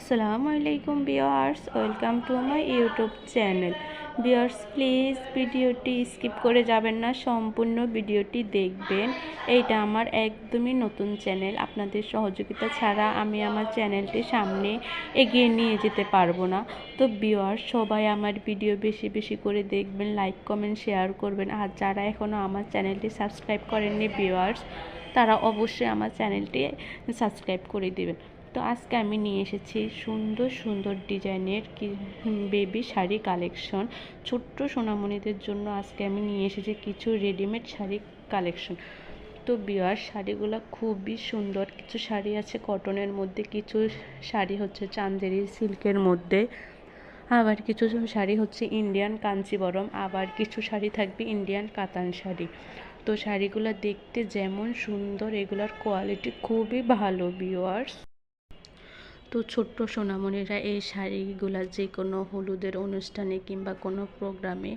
আসসালামু আলাইকুম viewers welcome to my YouTube channel. Viewers please ভিডিওটি স্কিপ করে যাবেন না, সম্পূর্ণ ভিডিওটি দেখবেন। এইটা আমার একদমই নতুন চ্যানেল, আপনাদের সহযোগিতা ছাড়া আমি আমার চ্যানেলটি সামনে এগিয়ে নিয়ে যেতে পারব না। তো বিয়ার্স সবাই আমার ভিডিও বেশি বেশি করে দেখবেন, লাইক, কমেন্ট, শেয়ার করবেন। আর যারা এখনও আমার চ্যানেলটি সাবস্ক্রাইব করেননি বিয়ার্স তারা অবশ্যই আমার চ্যানেলটি সাবস্ক্রাইব করে দেবেন। তো আজকে আমি নিয়ে এসেছি সুন্দর সুন্দর ডিজাইনের বেবি শাড়ি কালেকশন ছোট্ট সোনামণিদের জন্য আজকে আমি নিয়ে এসেছি কিছু রেডিমেড শাড়ি কালেকশন তো বিয়ার শাড়িগুলো খুবই সুন্দর। কিছু শাড়ি আছে কটনের মধ্যে, কিছু শাড়ি হচ্ছে চান্দেরি সিল্কের মধ্যে। আবার কিছু শাড়ি হচ্ছে ইন্ডিয়ান কাঞ্চিবরম, আবার কিছু শাড়ি থাকবে ইন্ডিয়ান কাতান শাড়ি। তো শাড়িগুলো দেখতে যেমন সুন্দর, এগুলোর কোয়ালিটি খুবই ভালো বিওয়ার্স তো ছোট্ট সোনামণিরা এই শাড়িগুলো যে কোনো হলুদের অনুষ্ঠানে কিংবা কোনো প্রোগ্রামে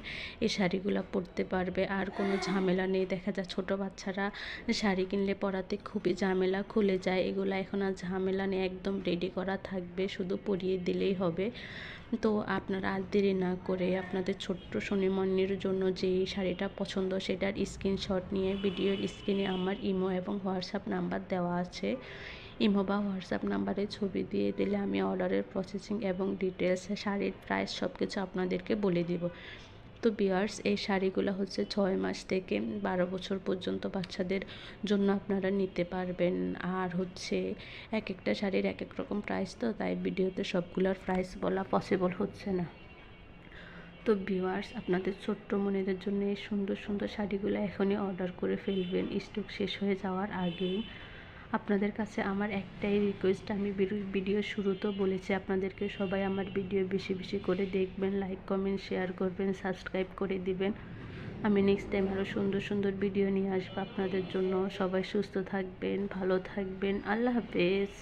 এই শাড়িগুলো পরতে পারবে। আর কোনো ঝামেলা নেই। দেখা যায় ছোট বাচ্চারা শাড়ি কিনলে পরাতে খুবই ঝামেলা খুলে যায়। এগুলো এখন আর ঝামেলা নেই। একদম রেডি করা থাকবে। শুধু পরিয়ে দিলেই হবে। তো আপনারা আর দেরি না করে আপনাদের ছোট্ট শনিমন্যের জন্য যে শাড়িটা পছন্দ সেটার স্ক্রিনশট নিয়ে ভিডিওর স্ক্রিনে আমার ইমো এবং হোয়াটসঅ্যাপ নাম্বার দেওয়া আছে। ইমো বা হোয়াটসঅ্যাপ নাম্বারে ছবি দিয়ে দিলে আমি অর্ডারের প্রসেসিং এবং ডিটেলস শাড়ির প্রাইস সব কিছু আপনাদেরকে বলে দিব। তো বিয়ার্স এই শাড়িগুলো হচ্ছে ছয় মাস থেকে বারো বছর পর্যন্ত বাচ্চাদের জন্য আপনারা নিতে পারবেন। আর হচ্ছে এক একটা শাড়ির এক এক রকম প্রাইস তো, তাই ভিডিওতে সবগুলোর প্রাইস বলা পসিবল হচ্ছে না। তো ভিউয়ার্স, আপনাদের ছোট্ট মনেদের জন্য এই সুন্দর সুন্দর শাড়িগুলো এখনই অর্ডার করে ফেলবেন। স্টক শেষ হয়ে যাওয়ার আগেই। আপনাদের কাছে আমার একটাই রিকোয়েস্ট আমি ভিডিও শুরুতেও বলেছি আপনাদেরকে, সবাই আমার ভিডিও বেশি বেশি করে দেখবেন লাইক কমেন্ট শেয়ার করবেন সাবস্ক্রাইব করে দিবেন। আমি নেক্সট টাইম আরও সুন্দর সুন্দর ভিডিও নিয়ে আসব আপনাদের জন্য। সবাই সুস্থ থাকবেন, ভালো থাকবেন। আল্লাহ হাফেজ।